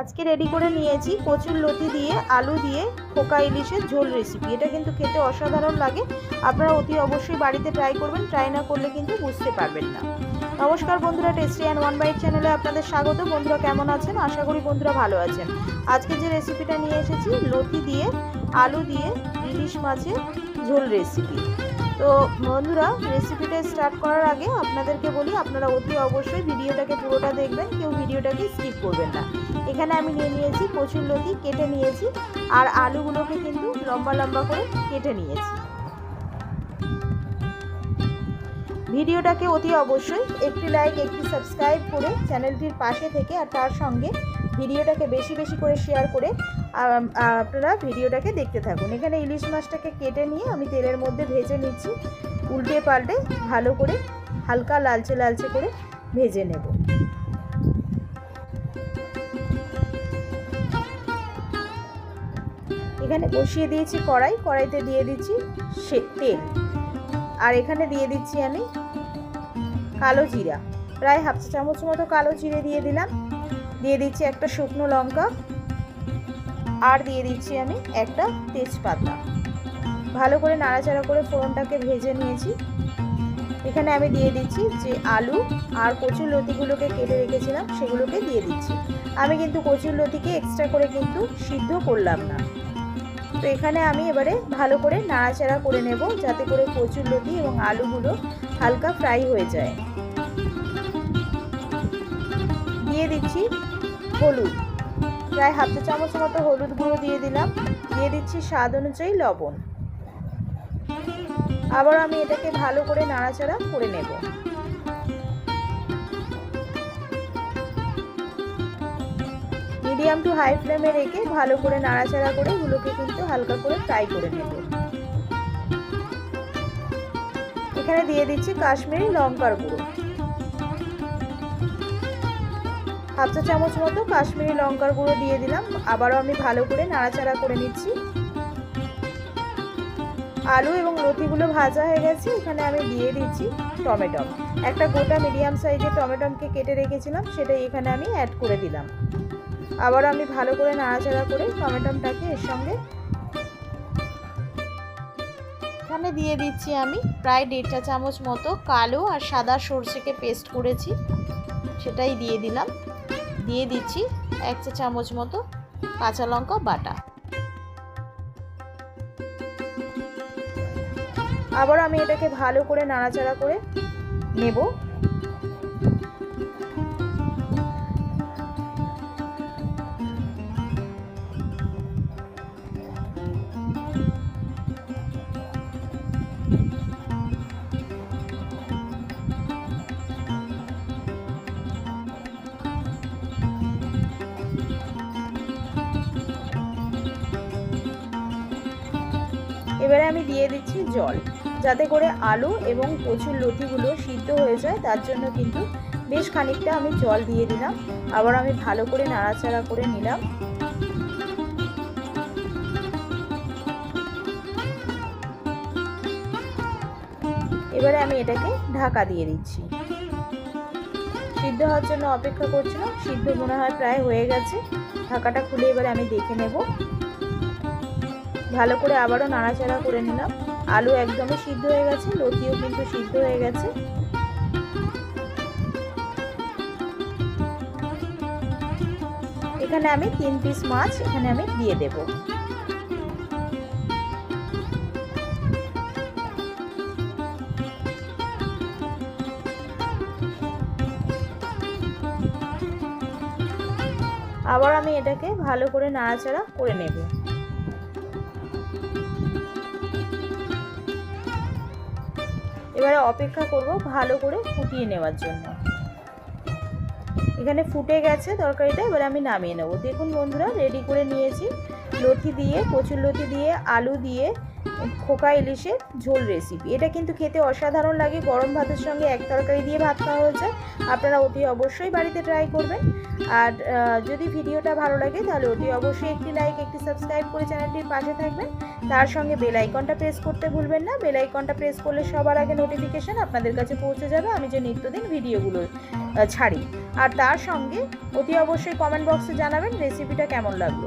আজকে রেডি করে নিয়েছি কচুর লতি দিয়ে, আলু দিয়ে, খোকা ইলিশের ঝোল রেসিপি এটা কিন্তু খেতে অসাধারণ লাগে। আপনারা অতি অবশ্যই বাড়িতে ট্রাই করবেন। ট্রাই না করলে কিন্তু বুঝতে পারবেন না। নমস্কার বন্ধুরা টেস্টি অ্যান্ড ওয়ান বাইট চ্যানেলে আপনাদের স্বাগত। বন্ধুরা কেমন আছেন? আশা করি বন্ধুরা ভালো আছেন। আজকে যে রেসিপিটা নিয়ে এসেছি, লতি দিয়ে, আলু দিয়ে, ইলিশ মাছের ঝোল রেসিপি তো বন্ধুরা রেসিপিটা স্টার্ট করার আগে আপনাদেরকে বলি, আপনারা অতি অবশ্যই ভিডিওটাকে পুরোটা দেখবেন, কেউ ভিডিওটাকে স্কিপ করবেন না। এখানে আমি নিয়ে নিয়েছি কচুর লতি, কেটে নিয়েছি, আর আলুগুলোকে কিন্তু লম্বা লম্বা করে কেটে নিয়েছি। ভিডিওটাকে অতি অবশ্যই একটি লাইক একটি সাবস্ক্রাইব করে চ্যানেলটির পাশে থেকে আর তার সঙ্গে ভিডিওটাকে বেশি বেশি করে শেয়ার করে আপনারা ভিডিওটাকে দেখতে থাকুন। এখানে ইলিশ মাছটাকে কেটে নিয়ে আমি তেলের মধ্যে ভেজে নিচ্ছি। উল্টে পাল্টে ভালো করে হালকা লালচে লালচে করে ভেজে নেব। এখানে বসিয়ে দিয়েছি কড়াই। কড়াইতে দিয়ে দিচ্ছি সে তেল। আর এখানে দিয়ে দিচ্ছি আমি কালো জিরা। প্রায় হাফ চা চামচ মতো কালো জিরে দিয়ে দিলাম। দিয়ে দিচ্ছি একটা শুকনো লঙ্কা। আর দিয়ে দিচ্ছি আমি একটা তেজপাতা। ভালো করে নাড়াচাড়া করে ফোড়নটাকে ভেজে নিয়েছি। এখানে আমি দিয়ে দিচ্ছি যে আলু আর কচুর লতিগুলোকে কেটে রেখেছিলাম, সেগুলোকে দিয়ে দিচ্ছি। আমি কিন্তু কচুর লতিকে এক্সট্রা করে কিন্তু সিদ্ধ করলাম না। তো এখানে আমি এবারে ভালো করে নাড়াচাড়া করে নেব, যাতে করে কচুর লতি এবং আলুগুলো হালকা ফ্রাই হয়ে যায়। দিয়ে দিচ্ছি হলুদ। প্রায় হাফ চা চামচ মতো হলুদ গুঁড়ো দিয়ে দিলাম। দিয়ে দিচ্ছি স্বাদ অনুযায়ী লবণ। আবার আমি এটাকে ভালো করে নাড়াচাড়া করে নেব। মিডিয়াম টু হাই ফ্লেমে রেখে ভালো করে নাড়াচাড়া করে এগুলোকে কিন্তু হালকা করে ফ্রাই করে নেব। এখানে দিয়ে দিচ্ছি কাশ্মীরি লঙ্কার গুঁড়ো। হাফ চা চামচ মতো কাশ্মীরি লঙ্কার গুঁড়ো দিয়ে দিলাম। আবারও আমি ভালো করে নাড়াচাড়া করে নিচ্ছি। আলু এবং লতিগুলো ভাজা হয়ে গেছে, এখানে আমি দিয়ে দিচ্ছি টমেটম একটা গোটা মিডিয়াম সাইজের টমেটমকে কেটে রেখেছিলাম সেটাই এখানে আমি অ্যাড করে দিলাম। আবার আমি ভালো করে নাড়াচাড়া করে টমেটমটাকে এর সঙ্গে এখানে দিয়ে দিচ্ছি আমি প্রায় দেড় চা চামচ মতো কালো আর সাদা সর্ষেকে পেস্ট করেছি, সেটাই দিয়ে দিলাম। দিয়ে দিচ্ছি এক চা চামচ মতো কাঁচা লঙ্কা বাটা। আবার আমি এটাকে ভালো করে নাড়াচাড়া করে নেব। এবারে আমি দিয়ে দিচ্ছি জল। যাতে করে আলু এবং কচুর লতিগুলো সিদ্ধ হয়ে যায়, তার জন্য কিন্তু বেশ খানিকটা আমি জল দিয়ে দিলাম। আবার আমি ভালো করে নাড়াচাড়া করে নিলাম। এবারে আমি এটাকে ঢাকা দিয়ে দিচ্ছি। সিদ্ধ হওয়ার জন্য অপেক্ষা করছিলাম, সিদ্ধ মনে হয় প্রায় হয়ে গেছে। ঢাকাটা খুলে এবারে আমি দেখে নেব। ভালো করে আবারও নাড়াচাড়া করে নিলাম। আলু একদমই সিদ্ধ হয়ে গেছে, লতিও কিন্তু সিদ্ধ হয়ে গেছে। এখানে আমি তিন পিস মাছ এখানে আমি দিয়ে দেব। আবার আমি এটাকে ভালো করে নাড়াচাড়া করে নেব। এবারে অপেক্ষা করব ভালো করে ফুটিয়ে নেওয়ার জন্য। এখানে ফুটে গেছে তরকারিটা, এবারে আমি নামিয়ে নেব। দেখুন বন্ধুরা রেডি করে নিয়েছি। লতি দিয়ে, কচুর লতি দিয়ে, আলু দিয়ে, খোকা ইলিশের ঝোল রেসিপি এটা কিন্তু খেতে অসাধারণ লাগে। গরম ভাতের সঙ্গে এক তরকারি দিয়ে ভাত খাওয়া হয়ে যায়। আপনারা অতি অবশ্যই বাড়িতে ট্রাই করবেন। আর যদি ভিডিওটা ভালো লাগে, তাহলে অতি অবশ্যই একটি লাইক একটি সাবস্ক্রাইব করে চ্যানেলটির পাশে থাকবেন। তার সঙ্গে বেল আইকনটা প্রেস করতে ভুলবেন না। বেল আইকনটা প্রেস করলে সবার আগে নোটিফিকেশান আপনাদের কাছে পৌঁছে যাবে। আমি যে নিত্যদিন ভিডিওগুলো ছাড়ি। আর তার সঙ্গে অতি অবশ্যই কমেন্ট বক্সে জানাবেন রেসিপিটা কেমন লাগল।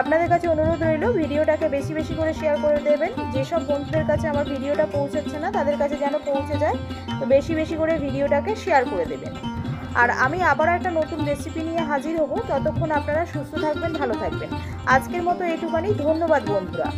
আপনাদের কাছে অনুরোধ রইল, ভিডিওটাকে বেশি বেশি করে শেয়ার করে দেবেন। যেসব বন্ধুদের কাছে আমার ভিডিওটা পৌঁছাচ্ছে না, তাদের কাছে যেন পৌঁছে যায়, তো বেশি বেশি করে ভিডিওটাকে শেয়ার করে দেবেন। আর আমি আবার একটা নতুন রেসিপি নিয়ে হাজির হব। ততক্ষণ আপনারা সুস্থ থাকবেন, ভালো থাকবেন। আজকের মতো এটুখানি। ধন্যবাদ বন্ধুরা।